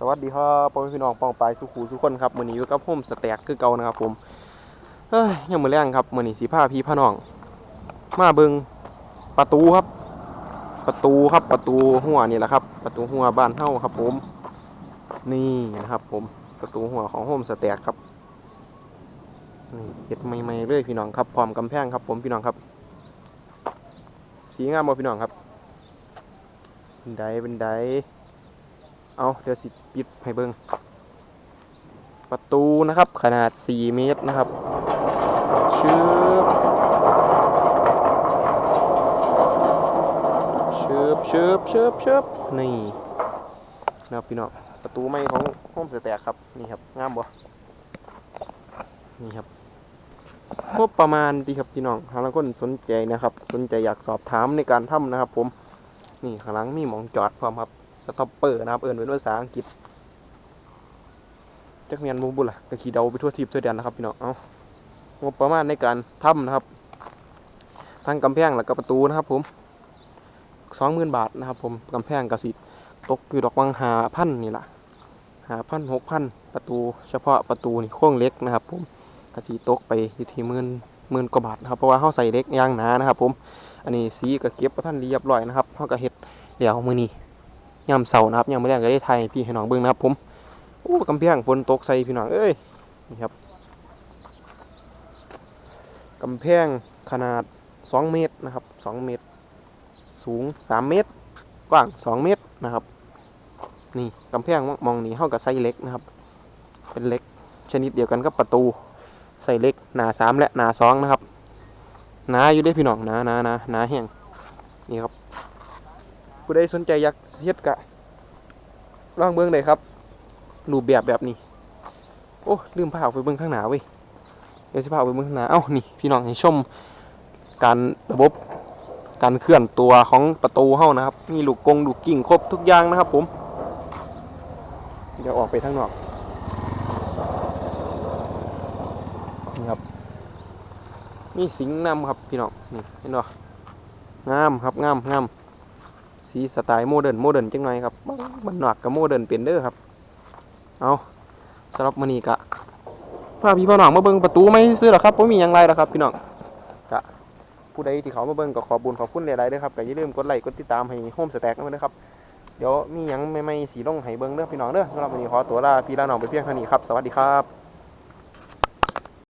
สวัสดีครับพ่อพี่น้องปองปลายสุขูสุขคนครับมือนี้อยู่กับผมสแต็กคือเก่านะครับผมเฮ้ยยังมือแรงครับมือนี้สิพาพี่พาน้อง มาเบิงประตูครับ ประตูครับประตูหัวนี่แหละครับ ประตูหัวบ้านเฮาครับ ผม นี่นะครับ ผมประตูหัวของโฮมสแต็กครับนี่เฮ็ดใหม่ๆเลยพี่น้องครับพร้อมกำแพงครับ ผมพี่น้องครับ สีงามบ่พี่น้องครับเป็นไดเป็นได เอาเดี๋ยวสิปิดให้เบิงประตูนะครับ ขนาด 4 เมตรนะครับชืบชืบชืบชืบชืบนี่นะครับพี่น้องประตูใหม่ของโฮมสแต็กครับ นี่ครับงามบ่นี่ครับงบประมาณดีครับพี่น้องหากคนสนใจนะครับ สนใจอยากสอบถามในการทำนะครับ ผม นี่ข้างหลังมีหมองจอดพร้อมครับ สต็อปเปอร์นะครับ เอินเป็นภาษาอังกฤษจักเมียนมูบุล่ะก็ขี่เดาไปทั่วทีบทั่วแดนนะครับพี่น้อง เอางบประมาณในการทำนะครับ ทั้งกำแพงและก็ประตูนะครับ ผมสองหมื่นบาทนะครับ ผมกำแพงกระสิตกอยู่ดอกวังหาพันนี่แหละหาพันหกพันประตู เฉพาะประตูนี่โค้งเล็กนะครับ ผมกระสีตกไปอยู่ที่หมื่นหมื่นกว่าบาทนะครับเพราะว่าเขาใส่เล็กยางหนานะครับ ผม อันนี้สีก็เก็บประท่านเรียบร้อยนะครับเขาก็เฮ็ดเดี๋ยวมือนี้ ยามเสาร์นะครับยามมื้อแรกก็ได้ไทยพี่ให้น้องเบิ่งนะครับผมโอ้กำแพงฝนตกใส่พี่น้องเอ้ยนี่ครับกำแพงขนาด 2 เมตรนะครับ 2 เมตร สูง 3 เมตร กว้าง 2 เมตรนะครับ นี่กำแพงมองนี้เท่ากับไซเล็กนะครับ เป็นเล็กชนิดเดียวกันกับประตูใส่เล็กหนาสามและหนาสองนะครับหนาอยู่ได้พี่น้องหนาหนาหนาหนาแห้งนี่ครับ ผู้ใดสนใจอยากเฮ็ดกะลองเบิ่งได้ครับรูปแบบแบบนี้ โอ้ลืมพาไปเบิ่งข้างหน้าเว้ยเดี๋ยวสิพาไปเบิ่งข้างหน้าเอ้านี่พี่น้องให้ชมการระบบการเคลื่อนตัวของประตูเฮานะครับ มีลูกกงลูกกิ่งครบทุกอย่างนะครับผมเดี๋ยวออกไปข้างนอกนี่ครับมีสิงห์นำครับพี่น้องนี่เห็นบ่งามครับงามงาม สีสไตล์โมเดิร์นโมเดิร์นจังหน่อยครับบังมันหนักกับโมเดิร์นเป็นเด้อครับ เอาสำหรับมื้อนี้กะพาพี่พ่อน้องมาเบิ่งประตูไม่ซื้อหรอกครับบ่มีหยังไรหรอกครับ พี่น้องกะผู้ใดที่เขามาเบิ่งก็ขอบุญขอบคุณหลายๆเด้อครับก็อย่าลืมกดไลค์กดติดตามให้โฮมสแต็กด้วยนะครับเดี๋ยวมีหยังใหม่ๆสีลงให้เบิ่งเด้อพี่น้องเด้อสำหรับวันนี้ขอตัวลาพี่ลาน้องไปเพียงเท่านี้ครับ สวัสดีครับ